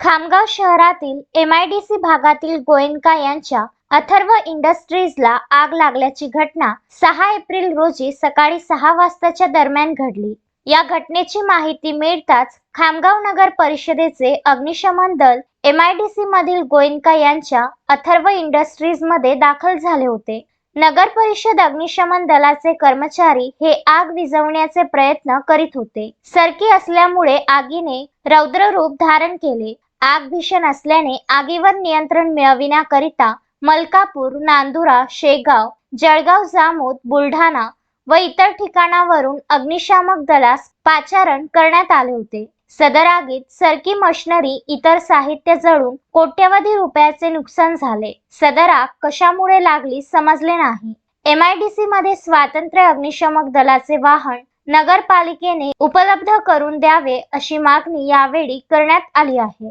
खामगाव शहरातील एमआयडीसी भागातील गोयंका यांच्या अथर्व इंडस्ट्रीजला आग लागल्याची घटना सहा एप्रिल रोजी सकाळी सहा वाजताच्या दरम्यान घडली. या घटनेची माहिती मिळताच खामगाव नगर परिषदेचे अग्निशमन दल एम आयडीसी मधील गोयंका यांच्या अथर्व इंडस्ट्रीजमध्ये दाखल झाले होते. नगर परिषद अग्निशमन दलाचे कर्मचारी हे आग विझवण्याचे प्रयत्न करीत होते. सरकी असल्यामुळे आगीने रौद्र रूप धारण केले. आग भीषण असल्याने आगीवर नियंत्रण मिळविण्याकरिता मलकापूर नांदुरा शेगाव जळगाव जामोद बुलढाणा व इतर ठिकाणावरून अग्निशामक दलास पाचारण करण्यात आले होते. सदर आगीत सरकी मशिनरी इतर साहित्य जळून कोट्यवधी रुपयाचे नुकसान झाले. सदर आग कशामुळे लागली समजले नाही. एमआयडीसी मध्ये स्वातंत्र्य अग्निशमक दलाचे वाहन नगरपालिकेने उपलब्ध करून द्यावे अशी मागणी यावेळी करण्यात आली आहे.